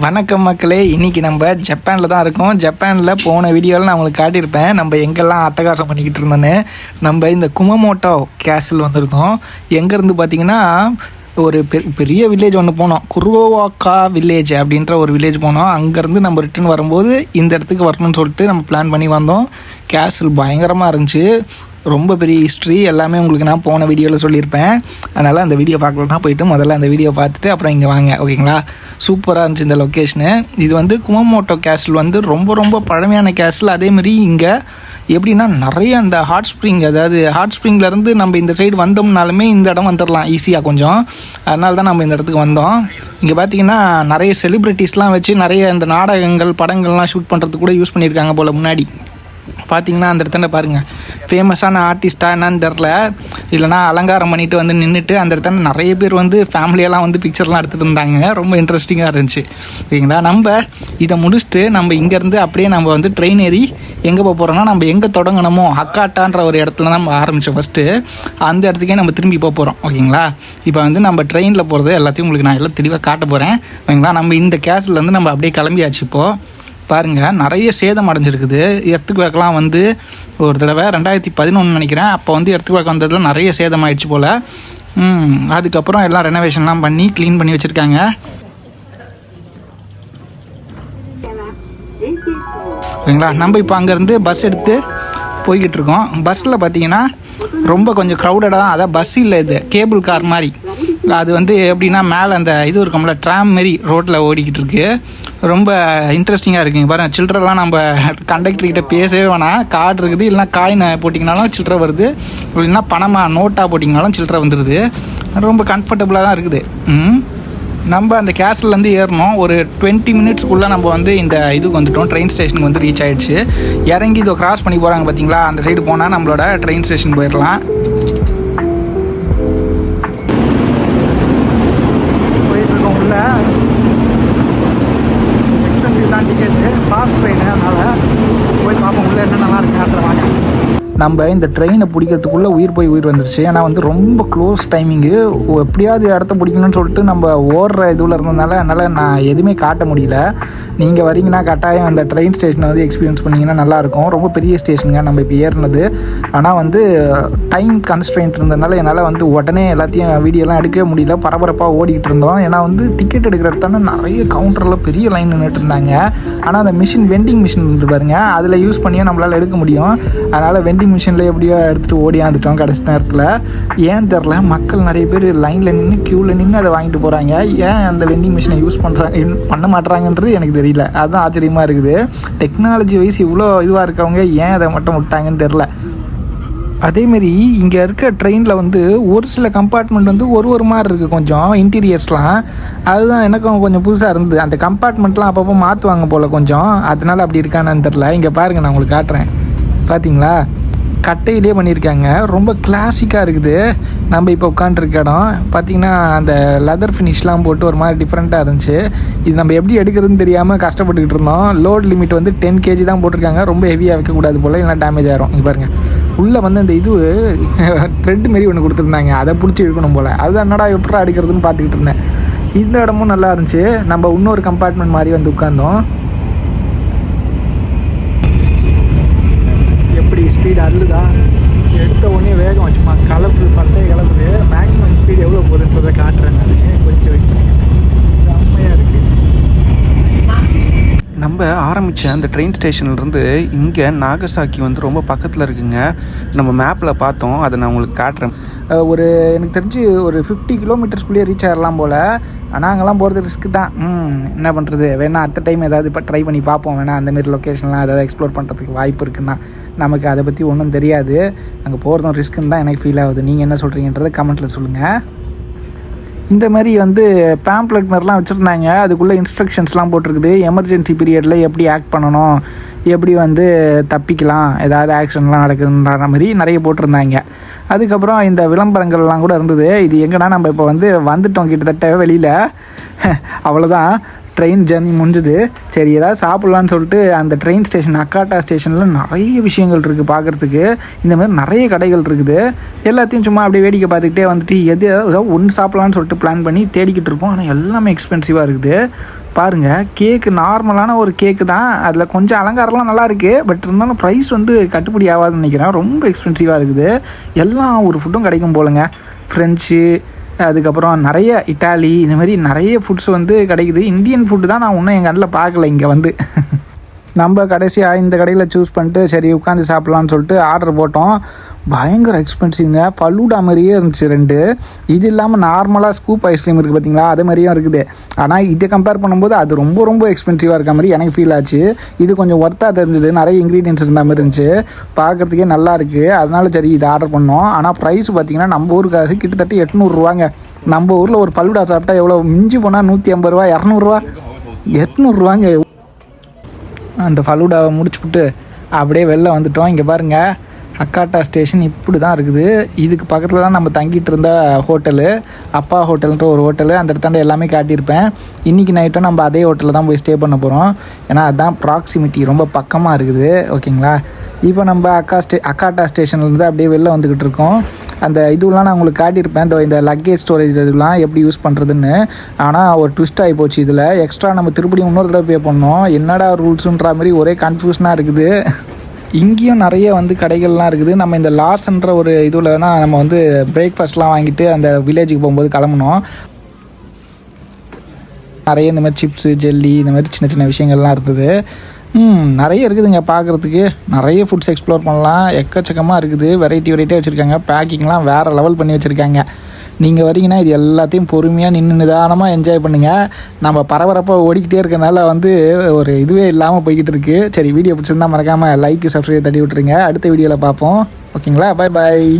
வணக்கம் மக்களே இன்னைக்கு நம்ம ஜப்பானில் தான் இருக்கோம். ஜப்பானில் போன வீடியோவில் நான் உங்களுக்கு காட்டியிருப்பேன். நம்ம எங்கெல்லாம் அட்டகாசம் பண்ணிக்கிட்டு இருந்தோன்னு நம்ம இந்த குமமோட்டோ கேசல் வந்திருந்தோம். எங்கேருந்து பார்த்தீங்கன்னா ஒரு பெ- பெரிய வில்லேஜ் ஒன்று போனோம். குருவாக்கா வில்லேஜ் அப்படின்ற ஒரு வில்லேஜ் போனோம். அங்கேருந்து நம்ம ரிட்டர்ன் வரும்போது இந்த இடத்துக்கு வரணும்னு சொல்லிட்டு நம்ம பிளான் பண்ணி வந்தோம். கேசல் பயங்கரமாக இருந்துச்சு. ரொம்ப பெரிய ஹிஸ்ட்ரி எல்லாமே உங்களுக்கு நான் போன வீடியோவில் சொல்லியிருப்பேன். அதனால் அந்த வீடியோ பார்க்கலன்னா போயிட்டு முதல்ல அந்த வீடியோ பார்த்துட்டு அப்புறம் இங்கே வாங்க ஓகேங்களா சூப்பராக இருந்துச்சு இந்த லொக்கேஷனு இது வந்து குமமோட்டோ கேஸ்டில் வந்து ரொம்ப ரொம்ப பழமையான கேஸ்டில் அதேமாரி இங்கே எப்படின்னா நிறைய அந்த ஹாட் ஸ்ப்ரிங் அதாவது ஹாட் ஸ்ப்ரிங்லேருந்து நம்ம இந்த சைடு வந்தோம்னாலுமே இந்த இடம் வந்துடலாம் ஈஸியாக கொஞ்சம். அதனால தான் நம்ம இந்த இடத்துக்கு வந்தோம். இங்கே பார்த்தீங்கன்னா நிறைய செலிப்ரிட்டிஸ்லாம் வச்சு நிறைய இந்த நாடகங்கள் படங்கள்லாம் ஷூட் பண்ணுறதுக்கு கூட யூஸ் பண்ணியிருக்காங்க போல் முன்னாடி. பார்த்தீங்கன்னா அந்த இடத்துல பாருங்கள் ஃபேமஸான ஆர்டிஸ்ட்டாக என்னன்னு தெரில இல்லைனா அலங்காரம் பண்ணிட்டு வந்து நின்றுட்டு அந்த இடத்துல நிறைய பேர் வந்து ஃபேமிலியெல்லாம் வந்து பிக்சர்லாம் எடுத்துகிட்டு இருந்தாங்க ரொம்ப இன்ட்ரெஸ்டிங்காக இருந்துச்சு. ஓகேங்களா? நம்ம இதை முடிச்சுட்டு நம்ம இங்கேருந்து அப்படியே நம்ம வந்து ட்ரெயின் ஏறி எங்கே போக போகிறோம்னா நம்ம எங்கே தொடங்கணுமோ? அக்காட்டான்ற ஒரு இடத்துல தான் நம்ம ஆரம்பித்தோம் ஃபஸ்ட்டு அந்த இடத்துக்கே நம்ம திரும்பி போக போகிறோம் ஓகேங்களா? இப்போ வந்து நம்ம ட்ரெயினில் போகிறது எல்லாத்தையும் உங்களுக்கு நான் எல்லாம் தெளிவாக காட்ட போகிறேன் ஓகேங்களா? நம்ம இந்த கேஸ்லேருந்து நம்ம அப்படியே கிளம்பியாச்சு இப்போது பாருங்க நிறைய சேதம் அடைஞ்சிருக்குது. எர்த்துக்கு வேக்கெலாம் வந்து ஒரு தடவை ரெண்டாயிரத்தி பதினொன்று நினைக்கிறேன். அப்போ வந்து எர்த்துக்கு வேக் வந்ததில் நிறைய சேதம் ஆயிடுச்சு போல். ம், அதுக்கப்புறம் எல்லாம் ரெனோவேஷன்லாம் பண்ணி க்ளீன் பண்ணி வச்சுருக்காங்க. ஓகேங்களா நம்ம இப்போ அங்கேருந்து பஸ் எடுத்து போய்கிட்டு இருக்கோம். பஸ்ஸில் பார்த்தீங்கன்னா ரொம்ப கொஞ்சம் க்ரௌடடாக தான் அதான் பஸ் இல்லை இது கேபிள் கார் மாதிரி. அது வந்து எப்படின்னா மேலே அந்த இது இருக்கும்ல ட்ராம் மாரி ரோட்டில் ஓடிக்கிட்டு இருக்கு. ரொம்ப இன்ட்ரெஸ்டிங்காக இருக்குங்க பாருங்கள் சில்லறலாம் நம்ம கண்டக்டர்கிட்ட பேசவே வேணாம். கார்டு இருக்குது இல்லைனா காயினை போட்டிங்கனாலும் சில்லற வருது. இல்லைன்னா பணமாக நோட்டாக போட்டிங்கனாலும் சில்லறை வந்துடுது ரொம்ப கம்ஃபர்டபுளாக தான் இருக்குது. ம். நம்ம அந்த கேஸ்லேருந்து ஏறணும். ஒரு டுவெண்ட்டி மினிட்ஸ்க்குள்ளே நம்ம வந்து இந்த இதுக்கு வந்துட்டோம். ட்ரெயின் ஸ்டேஷனுக்கு வந்து ரீச் ஆகிடுச்சு இறங்கி இதோ கிராஸ் பண்ணி போகிறாங்க பார்த்தீங்களா அந்த சைடு போனால் நம்மளோட ட்ரெயின் ஸ்டேஷன் போயிடலாம். நம்ம இந்த ட்ரெயினை பிடிக்கிறதுக்குள்ளே உயிர் போய் உயிர் வந்துருச்சு. ஏன்னா வந்து ரொம்ப க்ளோஸ் டைமிங்கு எப்படியாவது இடத்த பிடிக்கணும்னு சொல்லிட்டு நம்ம ஓடுற இதுவில் இருந்ததுனால என்னால் நான் எதுவுமே காட்ட முடியல. நீங்கள் வரீங்கன்னா கட்டாயம் அந்த ட்ரெயின் ஸ்டேஷனை வந்து எக்ஸ்பீரியன்ஸ் பண்ணிங்கன்னா நல்லாயிருக்கும். ரொம்ப பெரிய ஸ்டேஷனுங்க நம்ம இப்போ ஏறினது. ஆனால் வந்து டைம் கன்ஸ்ட்ரெயின்ட் இருந்ததுனால என்னால் வந்து உடனே எல்லாத்தையும் வீடியோலாம் எடுக்கவே முடியல. பரபரப்பாக ஓடிக்கிட்டு இருந்தோம். ஏன்னா வந்து டிக்கெட் எடுக்கிற இடத்தான நிறைய கவுண்டரில் பெரிய லைன் நின்றுட்டு இருந்தாங்க. ஆனால் அந்த மிஷின் வெண்டிங் மிஷின் இருந்து பாருங்கள் அதில் யூஸ் பண்ணியே நம்மளால் எடுக்க முடியும். அதனால் வெண்டிங் மிஷினில் எப்படியோ எடுத்துகிட்டு ஓடியாந்துட்டோம் கடைசி நேரத்தில். ஏன் தெரில மக்கள் நிறைய பேர் லைனில் நின்று க்யூவில் நின்று அதை வாங்கிட்டு போகிறாங்க ஏன் அந்த வெண்டிங் மிஷினை யூஸ் பண்ணுறாங்க பண்ண மாட்றாங்கன்றது எனக்கு தெரியல. அதுதான் ஆச்சரியமாக இருக்குது. டெக்னாலஜி வைஸ் இவ்வளோ இதுவாக இருக்கவங்க ஏன் அதை மட்டும் விட்டாங்கன்னு தெரில அதேமாரி இங்கே இருக்க ட்ரெயினில் வந்து ஒரு சில கம்பார்ட்மெண்ட் வந்து ஒரு ஒரு மாதிரி இருக்குது கொஞ்சம் இன்டீரியர்ஸ்லாம் அதுதான் எனக்கும் கொஞ்சம் புதுசாக இருந்தது. அந்த கம்பார்ட்மெண்ட்லாம் அப்பப்போ மாற்றுவாங்க போல் கொஞ்சம். அதனால அப்படி இருக்கானு தெரில இங்கே பாருங்கள் நான் உங்களுக்கு காட்டுறேன். பார்த்தீங்களா கட்டையிலே பண்ணியிருக்காங்க. ரொம்ப கிளாசிக்காக இருக்குது. நம்ம இப்போ உட்காண்ட்ருக்க இடம். பார்த்தீங்கன்னா அந்த லெதர் ஃபினிஷ்லாம் போட்டு ஒரு மாதிரி டிஃப்ரெண்ட்டாக இருந்துச்சு. இது நம்ம எப்படி எடுக்கிறதுன்னு தெரியாமல் கஷ்டப்பட்டுக்கிட்டு இருந்தோம். லோட் லிமிட் வந்து டென் கேஜி தான் போட்டிருக்காங்க. ரொம்ப ஹெவியாக வைக்கக்கூடாது போல் இல்லைனா டேமேஜ் ஆகிரும் இங்கே பாருங்கள் உள்ளே வந்து அந்த இது த்ரெட் மாரி ஒன்று கொடுத்துருந்தாங்க. அதை பிடிச்சி இழுக்கணும் போல். அது என்னடா எப்படா எடுக்கிறதுன்னு பார்த்துக்கிட்டு இருந்தேன். இந்த இடமும் நல்லா இருந்துச்சு. நம்ம இன்னொரு கம்பார்ட்மெண்ட் மாதிரி வந்து உட்காந்தோம் எப்படி ஸ்பீடு அள்ளுதா? எடுத்த உடனே வேகம் வச்சுமா? கலப்பு பட்டே கிளம்புது மேக்ஸிமம் ஸ்பீடு எவ்வளோ போகுதுன்றதை காட்டுறேன் நான். கொஞ்சம் வெயிட் செம்மையாக இருக்குது நம்ம ஆரம்பித்த அந்த ட்ரெயின் ஸ்டேஷன்லேருந்து இங்கே நாகசாக்கி வந்து ரொம்ப பக்கத்தில் இருக்குங்க. நம்ம மேப்பில் பார்த்தோம். அதை நான் உங்களுக்கு காட்டுறேன். ஒரு எனக்கு தெரிஞ்சு ஒரு ஃபிஃப்டி கிலோமீட்டர்ஸ்குள்ளேயே ரீச் ஆகிடலாம் போல். ஆனால் அங்கெல்லாம் போகிறது ரிஸ்க்கு தான். என்ன பண்ணுறது வேணா அடுத்த டைம் ஏதாவது இப்போ ட்ரை பண்ணி பார்ப்போம். வேணா அந்தமாரி லொக்கேஷன்லாம் ஏதாவது எக்ஸ்ப்ளோர் பண்ணுறதுக்கு வாய்ப்பு இருக்குன்னா நமக்கு அதை பற்றி ஒன்றும் தெரியாது. அங்கே போகிறதும் ரிஸ்க்குன்னு தான் எனக்கு ஃபீல் ஆகுது. நீங்கள் என்ன சொல்கிறீங்கன்றதை கமெண்ட்டில் சொல்லுங்கள் இந்த மாதிரி வந்து பேம்ப்ளெட் மாதிரிலாம் வச்சுருந்தாங்க. அதுக்குள்ளே இன்ஸ்ட்ரக்ஷன்ஸ்லாம் போட்டிருக்குது. எமர்ஜென்சி பீரியடில் எப்படி ஆக்ட் பண்ணணும்? எப்படி வந்து தப்பிக்கலாம்? ஏதாவது ஆக்ஷன்லாம் நடக்குதுன்ற மாதிரி நிறைய போட்டிருந்தாங்க. அதுக்கப்புறம் இந்த விளம்பரங்கள்லாம் கூட இருந்தது. இது எங்கன்னா நம்ம இப்போ வந்து வந்துட்டோம் கிட்டத்தட்ட வெளியில். அவ்வளோதான் ட்ரெயின் ஜர்னி முடிஞ்சுது. சரி ஏதாவது சாப்பிட்லான்னு சொல்லிட்டு அந்த ட்ரெயின் ஸ்டேஷன் அக்காட்டா ஸ்டேஷனில் நிறைய விஷயங்கள் இருக்குது பார்க்குறதுக்கு. இந்த மாதிரி நிறைய கடைகள் இருக்குது. எல்லாத்தையும் சும்மா அப்படியே வேடிக்கை பார்த்துக்கிட்டே வந்துட்டு எது ஏதாவது ஒன்று சாப்பிட்லான்னு சொல்லிட்டு பிளான் பண்ணி தேடிக்கிட்டு இருப்போம் ஆனால் எல்லாமே எக்ஸ்பென்சிவாக இருக்குது. பாருங்கள் கேக்கு நார்மலான ஒரு கேக்கு தான். அதில் கொஞ்சம் அலங்காரம்லாம் நல்லா இருக்குது பட் இருந்தாலும் ப்ரைஸ் வந்து கட்டுப்படி ஆகாதுன்னு நினைக்கிறேன். ரொம்ப எக்ஸ்பென்சிவாக இருக்குது. எல்லா ஒரு ஃபுட்டும் கிடைக்கும் போலங்க. ஃப்ரெஞ்சு அதுக்கப்புறம் நிறைய இட்டாலி இந்த மாதிரி நிறைய ஃபுட்ஸ் வந்து கிடைக்குது. இந்தியன் ஃபுட்டு தான் நான் இன்னும் எங்கள் கண்ணில் பார்க்கல இங்கே வந்து. நம்ம கடைசியாக இந்த கடையில் சூஸ் பண்ணிட்டு சரி உட்காந்து சாப்பிட்லான்னு சொல்லிட்டு ஆர்டர் போட்டோம். பயங்கர எக்ஸ்பென்சிவ்ங்க ஃபலூடா மாதிரியே இருந்துச்சு ரெண்டு. இது இல்லாமல் நார்மலாக ஸ்கூப் ஐஸ்கிரீம் இருக்குது பார்த்தீங்களா அது மாதிரியும் இருக்குது. ஆனால் இதை கம்பேர் பண்ணும்போது அது ரொம்ப ரொம்ப எக்ஸ்பென்சிவாக இருக்க மாதிரி எனக்கு ஃபீல் ஆச்சு. இது கொஞ்சம் ஒர்த்தாக தெரிஞ்சுது. நிறைய இன்க்ரீடியன்ஸ் இருந்த மாதிரி இருந்துச்சு. பார்க்குறதுக்கே நல்லா இருக்குது அதனால சரி இது ஆர்டர் பண்ணோம். ஆனால் ப்ரைஸ் பார்த்தீங்கன்னா நம்ம ஊர் காசு கிட்டத்தட்ட எட்நூறுரூவாங்க நம்ம ஊரில் ஒரு ஃபலூடா சாப்பிட்டா எவ்வளோ மிஞ்சி போனால் நூற்றி ஐம்பது ரூபா இரநூறுவா எட்நூறுரூவாங்க அந்த ஃபலூடாவை முடிச்சுப்புட்டு அப்படியே வெளில வந்துட்டோம். இங்கே பாருங்கள் அக்காட்டா ஸ்டேஷன் இப்படி தான் இருக்குது. இதுக்கு பக்கத்தில் தான் நம்ம தங்கிட்டு இருந்த ஹோட்டலு அப்பா ஹோட்டல்ன்ற ஒரு ஹோட்டலு அந்த இடத்தாண்ட எல்லாமே காட்டியிருப்பேன். இன்றைக்கி நைட்டும் நம்ம அதே ஹோட்டலில் தான் போய் ஸ்டே பண்ண போகிறோம் ஏன்னா அதுதான் ப்ராக்சிமிட்டி ரொம்ப பக்கமாக இருக்குது. ஓகேங்களா இப்போ நம்ம அக்கா ஸ்டே அக்காட்டா ஸ்டேஷன்லேருந்து அப்படியே வெளில வந்துக்கிட்டு இருக்கோம். அந்த இதுவெலாம் நான் உங்களுக்கு காட்டியிருப்பேன். இந்த இந்த லக்கேஜ் ஸ்டோரேஜ் இதெல்லாம் எப்படி யூஸ் பண்ணுறதுன்னு ஆனால் ஒரு ட்விஸ்ட் ஆகி போச்சு இதில். எக்ஸ்ட்ரா நம்ம திருப்படியும் இன்னொரு தடவை பே பண்ணோம் என்னடா ரூல்ஸுன்ற மாதிரி ஒரே கன்ஃபியூஷனாக இருக்குது. இங்கேயும் நிறைய வந்து கடைகள்லாம் இருக்குது. நம்ம இந்த லாஸ்ன்ற ஒரு இதில் தான் நம்ம வந்து பிரேக்ஃபாஸ்ட்லாம் வாங்கிட்டு அந்த வில்லேஜுக்கு போகும்போது கிளம்புனோம். நிறைய இந்த மாதிரி சிப்ஸு ஜெல்லி இந்த மாதிரி சின்ன சின்ன விஷயங்கள்லாம் இருந்தது. ம் நிறைய இருக்குதுங்க பார்க்குறதுக்கு. நிறைய ஃபுட்ஸ் எக்ஸ்ப்ளோர் பண்ணலாம். எக்கச்சக்கமாக இருக்குது. வெரைட்டி வெரைட்டியாக வச்சுருக்காங்க. பேக்கிங்லாம் வேறு லெவல் பண்ணி வச்சுருக்காங்க. நீங்கள் வரீங்கன்னா இது எல்லாத்தையும் பொறுமையாக நின்று நிதானமாக என்ஜாய் பண்ணுங்கள் நம்ம பரபரப்பாக ஓடிக்கிட்டே இருக்கனால வந்து ஒரு இதுவே இல்லாமல் போய்கிட்டு இருக்கு. சரி வீடியோ பிடிச்சிருந்தா மறக்காமல் லைக் சப்ஸ்கிரைப் தட்டி விட்டுருங்க. அடுத்த வீடியோவில் பார்ப்போம். ஓகேங்களா பை பாய்